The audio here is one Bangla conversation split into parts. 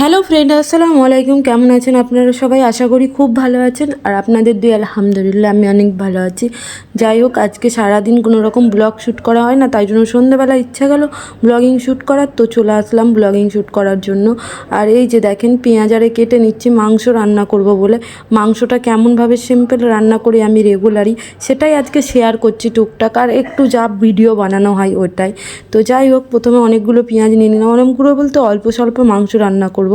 হ্যালো ফ্রেন্ড, আসসালামু আলাইকুম। কেমন আছেন আপনারা সবাই? আশা করি খুব ভালো আছেন। আর আপনাদের দুই, আলহামদুলিল্লাহ, আমি অনেক ভালো আছি। যাই হোক, আজকে সারাদিন কোনো রকম ব্লগ শ্যুট করা হয় না, তাই জন্য সন্ধ্যেবেলা ইচ্ছা গেল ব্লগিং শ্যুট করার। তো চলে আসলাম ব্লগিং শ্যুট করার জন্য। আর এই যে দেখেন, পেঁয়াজ আরে কেটে নিচ্ছি, মাংস রান্না করব বলে। মাংসটা কেমনভাবে সিম্পল রান্না করি আমি রেগুলারই, সেটাই আজকে শেয়ার করছি টুকটাক। আর একটু যা ভিডিও বানানো হয় ওটাই। তো যাই হোক, প্রথমে অনেকগুলো পেঁয়াজ নিয়ে নিলাম। অনেকগুলো বলতে অল্প স্বল্প মাংস রান্না করব।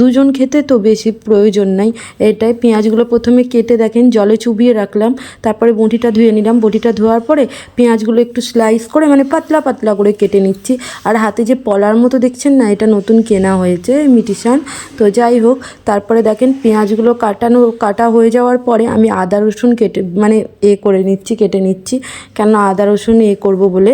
দুজন খেতে তো বেশি প্রয়োজন নাই। এটাই পেঁয়াজগুলো প্রথমে কেটে দেখেন, জলে চুবিয়ে রাখলাম। তারপরে বটিটা ধুয়ে নিলাম। বটিটা ধোয়ার পরে পেঁয়াজগুলো একটু স্লাইস করে মানে পাতলা পাতলা করে কেটে নিচ্ছি। আর হাতে যে পলার মতো দেখছেন না, এটা নতুন কেনা হয়েছে মিটিশান। তো যাই হোক, তারপরে দেখেন পেঁয়াজগুলো কাটানো, কাটা হয়ে যাওয়ার পরে আমি আদা, রসুন কেটে মানে এ করে নিচ্ছি, কেটে নিচ্ছি। কেন আদা, রসুন এ করব বলে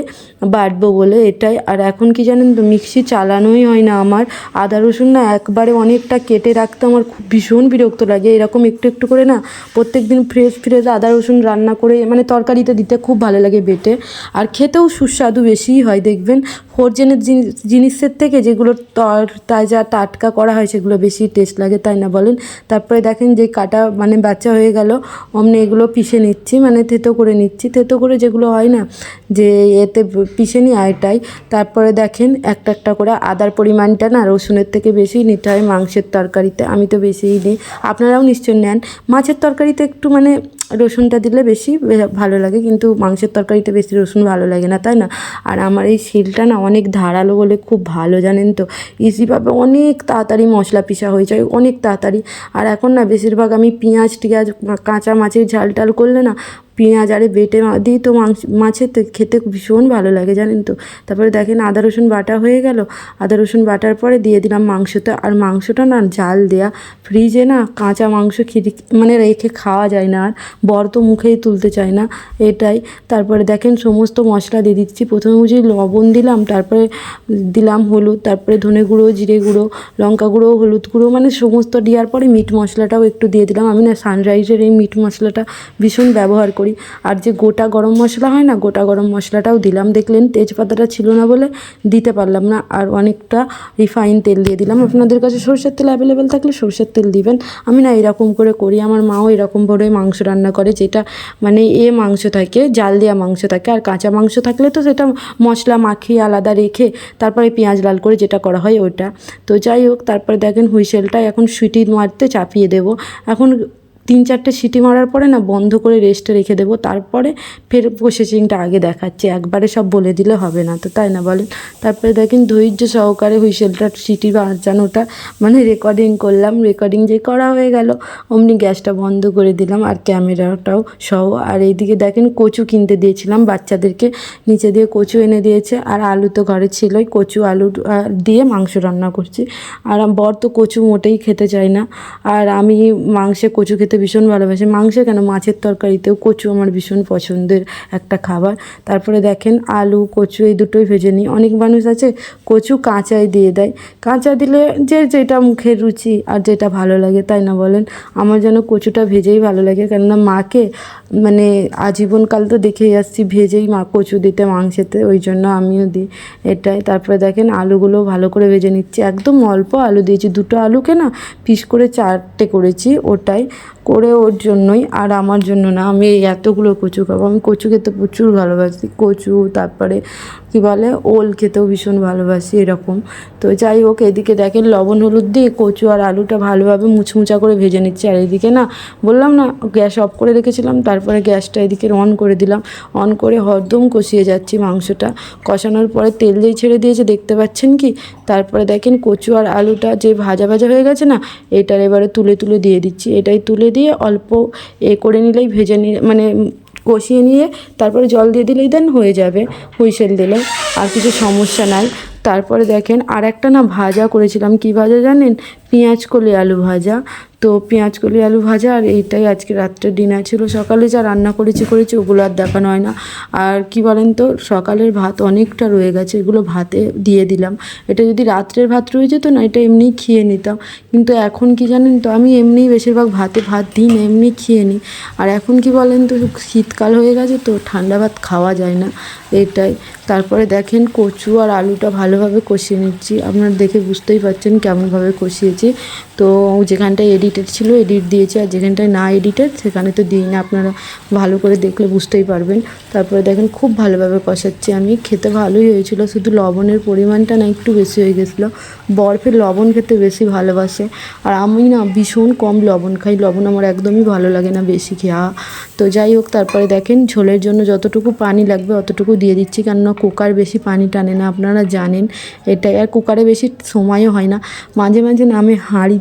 বাটবো বলে এটাই। আর এখন কি জানেন তো, মিক্সি চালানোই হয় না আমার। আদা, রসুন না একবারে অনেকটা কেটে রাখতে আমার খুব ভীষণ বিরক্ত লাগে। এরকম একটু একটু করে না প্রত্যেক দিন ফ্রেশ ফ্রেশ আদা, রসুন রান্না করে মানে তরকারিতে দিতে খুব ভালো লাগে বেটে। আর খেতেও সুস্বাদু বেশিই হয়, দেখবেন। ফোরজেনের জিনিসের থেকে যেগুলো তাজা, টাটকা করা হয় সেগুলো বেশি টেস্ট লাগে, তাই না বলেন? তারপরে দেখেন যে কাটা মানে বাচ্চা হয়ে গেল, অমনি এগুলো পিষে নিচ্ছি মানে থেতো করে নিচ্ছি। থেতো করে যেগুলো হয় না, যে এতে পিষে নিই আয়টাই তারপরে দেখেন একটা একটা করে আদার পরিমাণটা না রসুনের থেকে বেশি, নিতে হয় মাংসের তরকারিতে, আমি তো বেশিই নিই। আপনারাও নিশ্চয় নেন। মাছের তরকারিতে একটু মানে রসুনটা দিলে বেশি ভালো লাগে। কিন্তু মাংসের তরকারিতে বেশি রসুন ভালো লাগে না, তাই না? আর আমার এই শিলটা না অনেক ধারালো বলে খুব ভালো, জানেন তো? ইজিভাবে অনেক তাড়াতাড়ি মশলা পিসা হয়ে যায়, অনেক তাড়াতাড়ি। আর এখন না বেশিরভাগ আমি পেঁয়াজ, টিয়াজ, কাঁচা মাছের ঝাল টাল করলে না পেঁয়াজ আরে বেটে দিই তো মাংস, মাছের খেতে ভীষণ ভালো লাগে, জানেন তো? তারপরে দেখেন আদা, রসুন বাটা হয়ে গেল। আদা, রসুন বাটার পরে দিয়ে দিলাম মাংসটা। আর মাংসটা না, জাল দেয়া। ফ্রিজে না কাঁচা মাংস খিরি মানে রেখে খাওয়া যায় না আর। বর তো মুখেই তুলতে চায় না, এটাই। তারপরে দেখেন সমস্ত মশলা দিয়ে দিচ্ছি। প্রথমে বুঝি লবণ দিলাম, তারপরে দিলাম হলুদ, তারপরে ধনে গুঁড়ো, জিরে গুঁড়ো, লঙ্কা গুঁড়ো, হলুদ গুঁড়ো মানে সমস্ত দেওয়ার পরে মিট মশলাটাও একটু দিয়ে দিলাম। আমি না সানরাইজের এই মিট মশলাটা ভীষণ ব্যবহার করি। আর যে গোটা গরম মশলা হয় না, গোটা গরম মশলাটাও দিলাম। দেখলেন তেজপাতাটা ছিল না বলে দিতে পারলাম না। আর অনেকটা রিফাইন তেল দিয়ে দিলাম। আপনাদের কাছে সরষের তেল অ্যাভেলেবেল থাকলে সরষের তেল দিবেন। আমি না এরকম করে করি, আমার মাও এরকম করে মাংস রান্না করে, যেটা মানে এ মাংস থাকে, জাল দেওয়া মাংস থাকে। আর কাঁচা মাংস থাকলে তো সেটা মশলা মাখিয়ে আলাদা রেখে তারপরে পেঁয়াজ লাল করে যেটা করা হয় ওটা। তো যাই হোক, তারপরে দেখেন হুইসেলটা এখন সুইটি মারতে চাপিয়ে দেবো। এখন তিন চারটে সিটি মারার পরে না বন্ধ করে রেস্টে রেখে দেবো। তারপরে ফের প্রসেসিংটা আগে দেখাচ্ছি। একবারে সব বলে দিলে হবে না তো, তাই না বলেন? তারপরে দেখেন ধৈর্য সহকারে হুইসেলটা সিটি বাঁচানোটা মানে রেকর্ডিং করলাম। রেকর্ডিং যে করা হয়ে গেল, অমনি গ্যাসটা বন্ধ করে দিলাম আর ক্যামেরাটাও সহ। আর এইদিকে দেখেন কচু কিনতে দিয়েছিলাম, বাচ্চাদেরকে নিচে দিয়ে কচু এনে দিয়েছে। আর আলু তো ঘরে ছিলই, কচু আলু দিয়ে মাংস রান্না করছি। আর বর তো কচু মোটেই খেতে চায় না। আর আমি মাংসে কচু খেতে ভীষণ ভালোবাসি। মাংসে কেন? মাছের তরকারিতেও কচু আমার ভীষণ পছন্দের একটা খাবার। তারপরে দেখেন আলু, কচু এই দুটোই ভেজে নিই। অনেক মানুষ আছে কচু কাঁচাই দিয়ে দেয়। কাঁচা দিলে যে যেটা মুখের রুচি আর যেটা ভালো লাগে তাই না বলেন? আমার যেন কচুটা ভেজেই ভালো লাগে। কেননা মাকে মানে আজীবনকাল তো দেখেই আসছি, ভেজেই মা কচু দিতে মাংসেতে ওই জন্য আমিও দিই এটাই। তারপরে দেখেন আলুগুলো ভালো করে ভেজে নিচ্ছি। একদম অল্প আলু দিয়েছি। দুটো আলুকে না পিস করে চারটে করেছি ওটাই। করে ওর জন্যই, আর আমার জন্য না। আমি এই এতগুলো কচু খাব। আমি কচু খেতে প্রচুর ভালোবাসি। কচু, তারপরে কী বলে, ওল খেতেও ভীষণ ভালোবাসি এরকম। তো যাই হোক, এদিকে দেখেন লবণ, হলুদ দিয়ে কচু আর আলুটা ভালোভাবে মুচমুচা করে ভেজে নিচ্ছি। আর এদিকে না, বললাম না, গ্যাস অফ করে রেখেছিলাম, তারপরে গ্যাসটা এদিকে অন করে দিলাম। অন করে হরদম কষিয়ে যাচ্ছি মাংসটা। কষানোর পরে তেল যেই ছেড়ে দিয়েছে, দেখতে পাচ্ছেন কি? তারপরে দেখেন কচু আর আলুটা যে ভাজা ভাজা হয়ে গেছে না, এটার এবারে তুলে তুলে দিয়ে দিচ্ছি। এটাই তুলে দিয়ে অল্প এ করে নিলেই ভেজে নিয়ে মানে কষিয়ে নিয়ে তারপরে জল দিয়ে দিলেই দেন হয়ে যাবে, হুইসেল দিলে, আর কিছু সমস্যা নাই। তারপরে দেখেন আর একটা না ভাজা করেছিলাম। কি ভাজা জানেন? পেঁয়াজ কলি আলু ভাজা। তো পেঁয়াজ কলি আলু ভাজা আর এইটাই আজকে রাত্রে ডিনার ছিল। সকালে যা রান্না করেছি করেছি, ওগুলো আর দেখানো হয় না। আর কি বলেন তো, সকালের ভাত অনেকটা রয়ে গেছে। এগুলো ভাতে দিয়ে দিলাম। এটা যদি রাত্রের ভাত রয়ে যেত না, এটা এমনিই খেয়ে নিতাম। কিন্তু এখন কি জানেন তো, আমি এমনিই বেশিরভাগ ভাতে ভাত দিই না, এমনি খেয়ে নিই। আর এখন কি বলেন তো, শীতকাল হয়ে গেছে তো, ঠান্ডা ভাত খাওয়া যায় না। এটাই। তারপরে দেখেন কচু আর আলুটা ভালোভাবে কষিয়ে নিচ্ছি। আপনারা দেখে বুঝতেই পারছেন কেমনভাবে কষিয়েছি। নিয়েছি তো যেখানটায় এডিটেড ছিল এডিট দিয়েছি, আর যেখানটায় না এডিটেড সেখানে তো দিই না। আপনারা ভালো করে দেখলে বুঝতেই পারবেন। তারপরে দেখেন খুব ভালোভাবে কষাচ্ছি আমি। খেতে ভালোই হয়েছিল, শুধু লবণের পরিমাণটা না, একটু বেশি হয়ে গেছিল। বরফের লবণ খেতে বেশি ভালোবাসে। আর আমি না ভীষণ কম লবণ খাই। লবণ আমার একদমই ভালো লাগে না বেশি খাওয়া তো যাই হোক, তারপরে দেখেন ঝোলের জন্য যতটুকু পানি লাগবে, অতটুকু দিয়ে দিচ্ছি। কেননা কুকার বেশি পানি টানে না, আপনারা জানেন। এটাই আর কুকারে বেশি সময়ও হয় না। মাঝে মাঝে না আমি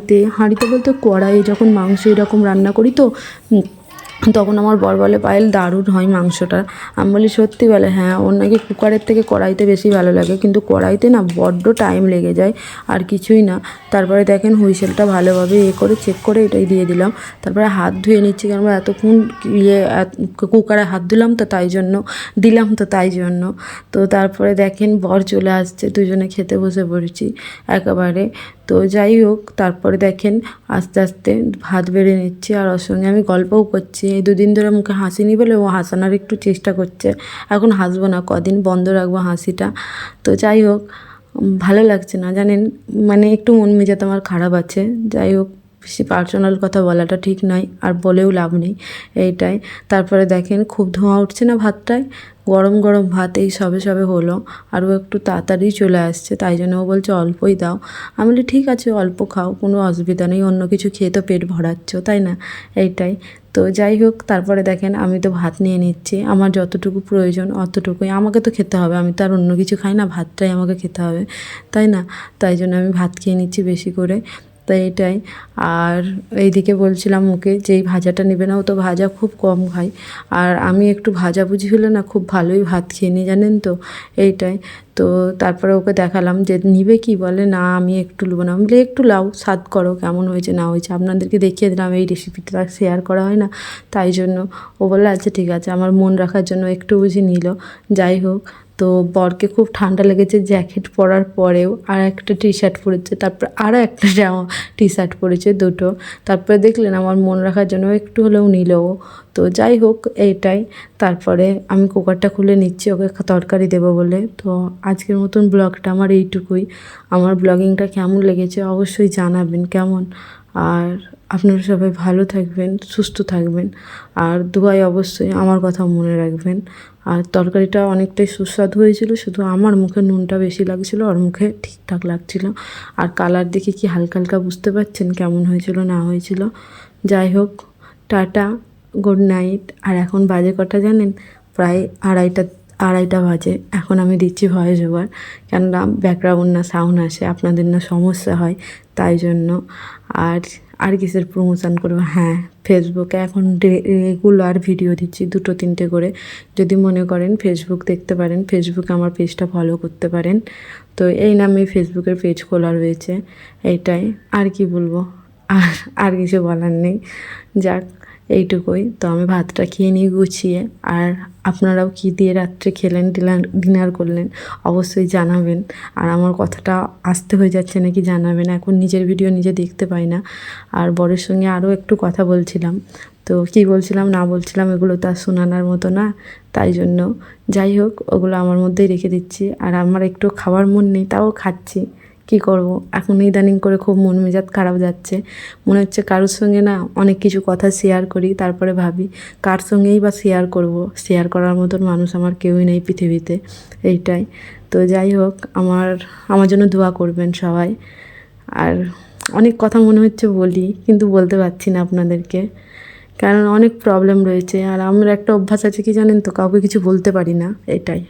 হাঁড়িতে হাঁড়িতে বলতে কড়াইয়ে যখন মাংস এরকম রান্না করি তো তখন আমার বর বলে, পায়েল, দারুণ হয় মাংসটা। আমি বলি, সত্যি বলে হ্যাঁ ওর নাকি কুকারের থেকে কড়াইতে বেশি ভালো লাগে। কিন্তু কড়াইতে না বড্ড টাইম লেগে যায়, আর কিছুই না। তারপরে দেখেন হুইসেলটা ভালোভাবে এ করে, চেক করে এটাই দিয়ে দিলাম। তারপরে হাত ধুয়ে নিচ্ছি কেন এতক্ষণ ইয়ে কুকারে হাত ধুলাম তো তাই জন্য, দিলাম তো তাই জন্য। তো তারপরে দেখেন বর চলে আসছে, দুজনে খেতে বসে পড়েছি, একেবারে। তো যাই হোক, তারপরে দেখেন আস্তে আস্তে ভাত বেড়ে নিচ্ছে আর ওর সঙ্গে আমি গল্পও করছি। এই দুদিন ধরে মুখে হাসি নি বলে ও হাসানোর একটু চেষ্টা করছে। এখন হাসবো না, কদিন বন্ধ রাখব হাসিটা। তো যাই হোক, ভালো লাগছে না, জানেন? মানে একটু মন মেজাজ আমার খারাপ আছে। যাই হোক বেশি পার্সোনাল কথা বলাটা ঠিক নয়, আর বলেও লাভ নেই এইটাই। তারপরে দেখেন, খুব ধোঁয়া উঠছে না ভাতটায়? গরম গরম ভাত এই সবে সবে হলো আর ও একটু তাড়াতাড়ি চলে আসছে, তাই জন্য ও বলছে অল্পই দাও। আমি বলি, ঠিক আছে, অল্প খাও, কোনো অসুবিধা নেই, অন্য কিছু খেয়ে তো পেট ভরাচ্ছ, তাই না? এইটাই। তো যাই হোক, তারপরে দেখেন, আমি তো ভাত নিয়ে নিচ্ছি, আমার যতটুকু প্রয়োজন অতটুকুই। আমাকে তো খেতে হবে, আমি তো আর অন্য কিছু খাই না, ভাতটাই আমাকে খেতে হবে, তাই না? তাই জন্য আমি ভাত খেয়ে নিচ্ছি বেশি করে। তাই এটাই আর এইদিকে বলছিলাম ওকে যে এই ভাজাটা নেবে না, ও তো ভাজা খুব কম খায়। আর আমি একটু ভাজাভুজি হলে না খুব ভালোই ভাত খেয়ে নিই, জানেন তো? এইটাই। তো তারপরে ওকে দেখালাম যে নিবে কি? বলে, না, আমি একটু নেব না। বলি, একটু লাও স্বাদ করো, কেমন হয়েছে, না হয়েছে? আপনাদেরকে দেখিয়ে দিলাম, এই রেসিপিটা শেয়ার করা হয় না। তাই জন্য ও বলল আচ্ছা ঠিক আছে। আমার মন রাখার জন্য একটু বুঝি নিল। যাই হোক তো বরকে খুব ঠান্ডা লেগেছে জ্যাকেট পরার পরেও আর একটা টি শার্ট পরেছে, তারপর আরও একটা জামা টি শার্ট পরেছে দুটো। তারপরে দেখলেন আমার মন রাখার জন্য একটু হলেও নিল ও। তো যাই হোক, এইটাই। তারপরে আমি কুকারটা খুলে নিচ্ছি, ওকে তরকারি দেবো বলে। তো আজকের মতন ব্লগটা আমার এইটুকুই। আমার ব্লগিংটা কেমন লেগেছে অবশ্যই জানাবেন, কেমন? আর আপনারা সবাই ভালো থাকবেন, সুস্থ থাকবেন। আর দুয়াই অবশ্যই আমার কথা মনে রাখবেন। আর তরকারিটা অনেকটাই সুস্বাদু হয়েছিল, শুধু আমার মুখে নুনটা বেশি লাগছিল, আর মুখে ঠিকঠাক লাগছিল। আর কালার দেখে কি হালকা হালকা বুঝতে পারছেন কেমন হয়েছিল, না হয়েছিল? যাই হোক, টাটা, গুড নাইট। আর এখন বাজে কটা জানেন? প্রায় আড়াইটা আড়াইটা বাজে। এখন আমি দিচ্ছি ভয়েস ওভার কেননা ব্যাকগ্রাউন্ড না সাউন্ড আসে, আপনাদের না সমস্যা হয়, তাই জন্য। আর আর কিসের প্রমোশন করব? হ্যাঁ ফেসবুকে এখন রেগুলার ভিডিও দিচ্ছি, দুটো, তিনটে করে। যদি মনে করেন ফেসবুক দেখতে পারেন ফেসবুকে আমার পেজটা ফলো করতে পারেন। তো এই নামে ফেসবুকের পেজ খোলা রয়েছে, এইটাই। আর কি বলব? আর আর কিছু বলার নেই। যাক, এইটুকুই। তো আমি ভাতটা খেয়ে নিয়ে গুছিয়ে, আর আপনারাও কী দিয়ে রাত্রে খেলেন, ডিনার ডিনার করলেন, অবশ্যই জানাবেন। আর আমার কথাটা আসতে হয়ে যাচ্ছে নাকি জানাবেন, এখন নিজের ভিডিও নিজে দেখতে পাই না। আর বরের সঙ্গে আরও একটু কথা বলছিলাম। তো কি বলছিলাম, না বলছিলাম, এগুলো তো আর শোনানোর মতো না। তাই জন্য যাই হোক, ওগুলো আমার মধ্যেই রেখে দিচ্ছি। আর আমার একটু খাওয়ার মন নেই, তাও খাচ্ছি। কি করব? এখন ইদানিং করে খুব মন মেজাজ খারাপ যাচ্ছে। মনে হচ্ছে কারোর সঙ্গে না অনেক কিছু কথা শেয়ার করি, তারপরে ভাবি কার সঙ্গেই বা শেয়ার করব? শেয়ার করার মতন মানুষ আমার কেউই নেই পৃথিবীতে, এইটাই। তো যাই হোক, আমার আমার জন্য দোয়া করবেন সবাই। আর অনেক কথা মনে হচ্ছে বলি, কিন্তু বলতে পারছি না আপনাদেরকে। কারণ অনেক প্রবলেম রয়েছে, আর আমার একটা অভ্যাস আছে কি জানেন তো, কাউকে কিছু বলতে পারি না, এটাই।